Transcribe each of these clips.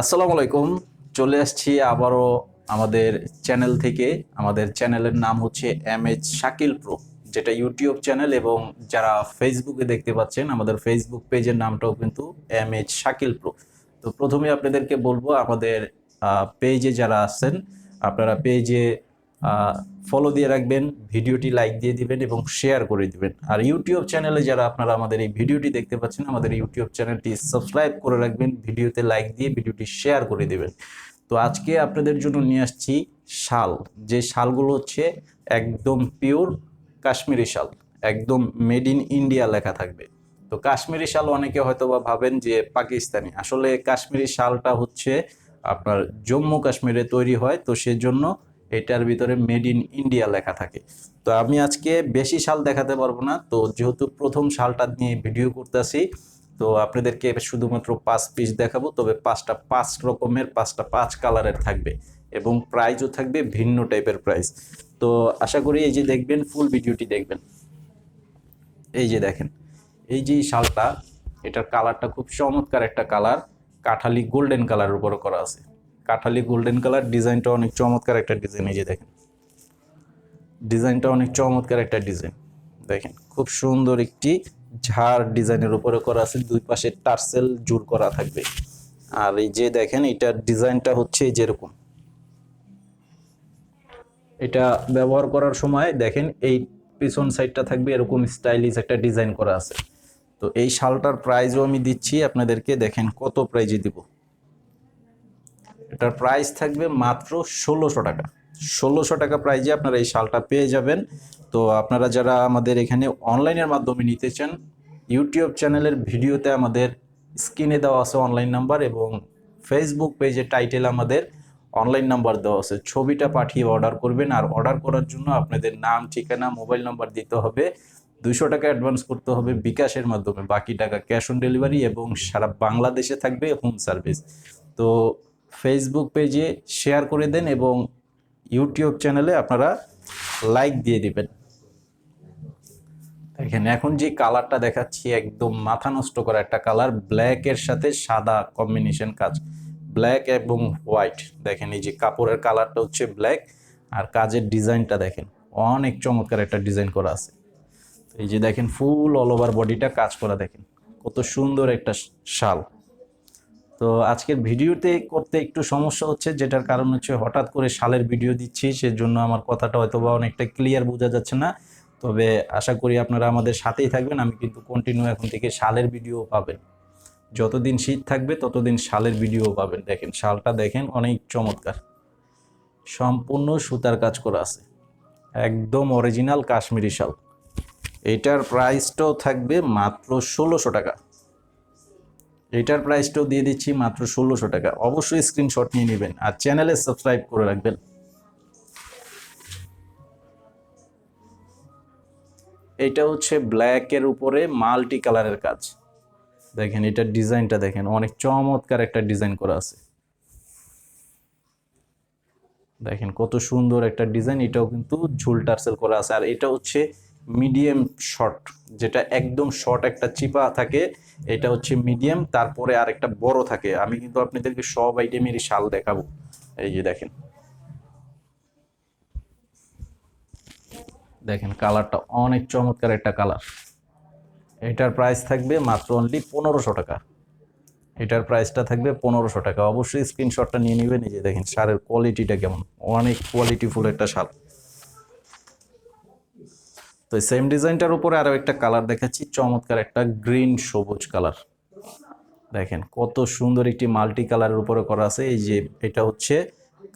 আসসালামু আলাইকুম। চলে আসছি আবারও আমাদের চ্যানেল থেকে। আমাদের চ্যানেলের নাম হচ্ছে এম এইচ শাকিল প্রো যেটা ইউটিউব চ্যানেল এবং যারা ফেসবুকে দেখতে পাচ্ছেন, আমাদের ফেসবুক পেজের নামটাও কিন্তু এম এইচ শাকিল প্রো তো প্রথমে আপনাদেরকে বলব, আমাদের পেজে যারা আছেন আপনারা পেজে ফলো দিয়ে রাখবেন, ভিডিওটি লাইক দিয়ে দিবেন এবং শেয়ার করে দিবেন। আর ইউটিউব চ্যানেলে যারা আপনারা আমাদের এই ভিডিওটি দেখতে পাচ্ছেন, আমাদের ইউটিউব চ্যানেলটি সাবস্ক্রাইব করে রাখবেন, ভিডিওতে লাইক দিয়ে ভিডিওটি শেয়ার করে দিবেন। তো আজকে আপনাদের জন্য নিয়ে আসছি শাল। যে শালগুলো হচ্ছে একদম পিওর কাশ্মীরি শাল, একদম মেড ইন ইন্ডিয়া লেখা থাকবে। তো কাশ্মীরি শাল অনেকে হয়তো বা ভাবেন যে পাকিস্তানি। আসলে কাশ্মীরি শালটা হচ্ছে আপনার জম্মু কাশ্মীরে তৈরি হয়, তো সেজন্য এটার ভিতরে মেড ইন ইন্ডিয়া লেখা থাকে। তো আমি আজকে বেশি শাল দেখাতে পারব না। তো যেহেতু প্রথম শালটা নিয়ে ভিডিও করতেছি, তো আপনাদেরকে শুধুমাত্র পাঁচ পিস দেখাবো, তবে পাঁচটা পাঁচ রকমের, পাঁচটা পাঁচ কালারের থাকবে এবং প্রাইজও থাকবে ভিন্ন টাইপের প্রাইস তো আশা করি এই যে দেখবেন ফুল ভিডিওটি দেখবেন। এই যে দেখেন, এই যে শালটা, এটার কালারটা খুব চমৎকার একটা কালার কাঠালি গোল্ডেন কালারের উপরে করা আছে। কাঠালি গোল্ডেন কালার ডিজাইনটা অনেক চমৎকার একটা ডিজাইন এই যে দেখেন। ডিজাইনটা অনেক চমৎকার একটা ডিজাইন দেখেন, খুব সুন্দর একটি ঝাড় ডিজাইনের উপরে করা আছে, দুই পাশে টার্সেল জুর করা থাকবে। আর এই যে দেখেন এটার ডিজাইনটা হচ্ছে যেরকম এটা ব্যবহার করার সময় দেখেন, এই পিছন সাইডটা থাকবে, এরকম স্টাইলিশ একটা ডিজাইন করা আছে। তো এই শালটার প্রাইসও আমি দিচ্ছি, আপনাদেরকে দেখেন কত প্রাইজে দিব। এটার প্রাইস থাকবে মাত্র ষোলোশো টাকা। ষোলোশো টাকা প্রাইজে আপনারা এই শালটা পেয়ে যাবেন। তো আপনারা যারা আমাদের এখানে অনলাইনের মাধ্যমে নিতে চান ইউটিউব চ্যানেলের ভিডিওতে আমাদের স্ক্রিনে দেওয়া আছে অনলাইন নাম্বার এবং ফেসবুক পেজে টাইটেল আমাদের অনলাইন নাম্বার দেওয়া আছে। ছবিটা পাঠিয়ে অর্ডার করবেন আর অর্ডার করার জন্য আপনাদের নাম, ঠিকানা মোবাইল নাম্বার দিতে হবে। দুশো টাকা অ্যাডভান্স করতে হবে বিকাশের মাধ্যমে। বাকি টাকা ক্যাশ অন ডেলিভারি এবং সারা বাংলাদেশে থাকবে হোম সার্ভিস তো ফেসবুক পেজে শেয়ার করে দেন এবং ইউটিউব চ্যানেলে আপনারা লাইক দিয়ে দিবেন। দেখেন, এখন যে কালারটা দেখাচ্ছি, একদম মাথা নষ্ট করা একটা কালার ব্ল্যাকের সাথে সাদা কম্বিনেশন কাজ। ব্ল্যাক এবং হোয়াইট দেখেন, এই যে কাপড়ের কালারটা হচ্ছে ব্ল্যাক আর কাজের ডিজাইনটা দেখেন, অনেক চমৎকার একটা ডিজাইন করা আছে। এই যে দেখেন ফুল অল ওভার বডিটা কাজ করা, দেখেন, কত সুন্দর একটা শাল। তো আজকের ভিডিওতে করতে একটু সমস্যা হচ্ছে, যেটার কারণ হচ্ছে হঠাৎ করে শালের ভিডিও দিচ্ছি, সেজন্য আমার কথাটা হয়তো বা অনেকটা ক্লিয়ার বোঝা যাচ্ছে না। তবে আশা করি আপনারা আমাদের সাথেই থাকবেন, আমি কিন্তু কন্টিনিউ এখন থেকে শালের ভিডিও পাবেন। যতদিন শীত থাকবে, ততদিন শালের ভিডিও পাবেন। দেখেন, শালটা দেখেন, অনেক চমৎকার। সম্পূর্ণ সুতার কাজ করা আছে। একদম অরিজিনাল কাশ্মীরি শাল। এটার প্রাইসটাও থাকবে মাত্র ষোলোশো টাকা। এটার প্রাইসটাও দিয়ে দিচ্ছি মাত্র ষোলোশো টাকা। অবশ্যই স্ক্রিনশট নিয়ে নেবেন আর চ্যানেলে সাবস্ক্রাইব করে রাখবেন। এটা হচ্ছে ব্ল্যাকের উপরে মাল্টি কালারের কাজ। দেখেন এটার ডিজাইনটা দেখেন, অনেক চমৎকার একটা ডিজাইন করা আছে। দেখেন কত সুন্দর একটা ডিজাইন এটাও কিন্তু ঝুল টার্সেল করা আছে। আর এটা হচ্ছে মিডিয়াম শর্ট যেটা একদম শর্ট একটা চিপা থাকে, এটা হচ্ছে মিডিয়াম তারপরে আর একটা বড় থাকে। আমি কিন্তু আপনাদেরকে সব আইটেমেরই শাল দেখাবো। এই যে দেখেন। দেখেন কালারটা অনেক চমৎকার একটা কালার এটার প্রাইস থাকবে মাত্র অনলি পনেরোশো টাকা। এটার প্রাইসটা থাকবে পনেরোশো টাকা। অবশ্যই স্ক্রিনশটটা নিয়ে নেবেন। এই যে দেখেন, শালের কোয়ালিটিটা কেমন। অনেক কোয়ালিটিফুল একটা শাল। তো সেম ডিজাইনটার উপরে আরও একটা কালার দেখাচ্ছি, চমৎকার একটা গ্রিন সবুজ কালার দেখেন কত সুন্দর একটি মাল্টি কালারের উপরে করা আছে, এই যে এটা হচ্ছে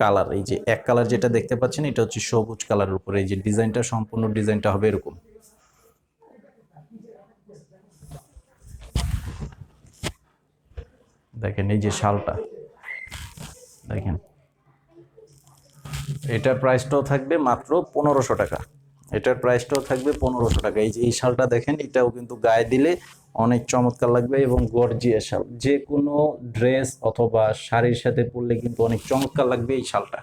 কালার এই যে এক কালার যেটা দেখতে পাচ্ছেন, এটা হচ্ছে সবুজ কালারের উপরে, এই যে ডিজাইনটা সম্পূর্ণ ডিজাইনটা হবে এরকম। দেখেন এই যে শালটা, দেখেন। এটার প্রাইসটাও থাকবে মাত্র পনেরোশো টাকা। এটার প্রাইসটাও থাকবে পনেরোশো টাকা। এই যে এই শালটা দেখেন, এটাও কিন্তু গায়ে দিলে অনেক চমৎকার লাগবে এবং গর্জিয়া শাল। যে কোনো ড্রেস অথবা শাড়ির সাথে পরলে কিন্তু অনেক চমৎকার লাগবে এই শালটা।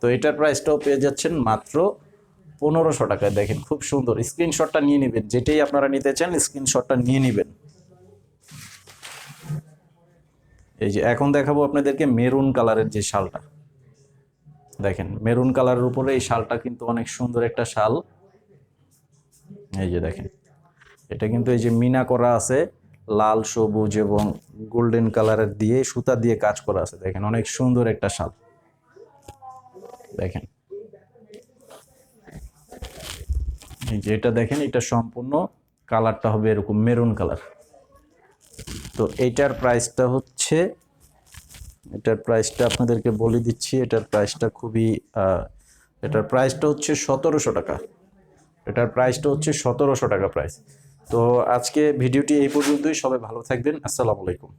তো এটার প্রাইসটাও পেয়ে যাচ্ছেন মাত্র পনেরোশো টাকায়। দেখেন, খুব সুন্দর। স্ক্রিনশটটা নিয়ে নেবেন। যেটাই আপনারা নিতে চান, স্ক্রিনশটটা নিয়ে নেবেন। এই যে এখন দেখাবো আপনাদেরকে মেরুন কালারের যে শালটা। দেখেন, মেরুন কালারের উপরে এই শালটা কিন্তু অনেক সুন্দর একটা শাল। এই যে দেখেন, এটা কিন্তু এই যে মিনা করা আছে, লাল, সবুজ এবং গোল্ডেন কালারের দিয়ে, সুতা দিয়ে কাজ করা আছে। দেখেন, অনেক সুন্দর একটা শাল। দেখেন। এই যে এটা দেখেন, এটা সম্পূর্ণ কালারটা হবে এরকম মেরুন কালার। তো এটার প্রাইসটা হচ্ছে, এটার প্রাইসটা আপনাদেরকে বলে দিচ্ছি, এটার প্রাইসটা খুবই এটার প্রাইসটা হচ্ছে সতেরোশো টাকা। এটার প্রাইসটা হচ্ছে সতেরোশো টাকা প্রাইস তো আজকে ভিডিওটি এই পর্যন্তই। সবাই ভালো থাকবেন। আসসালামু আলাইকুম।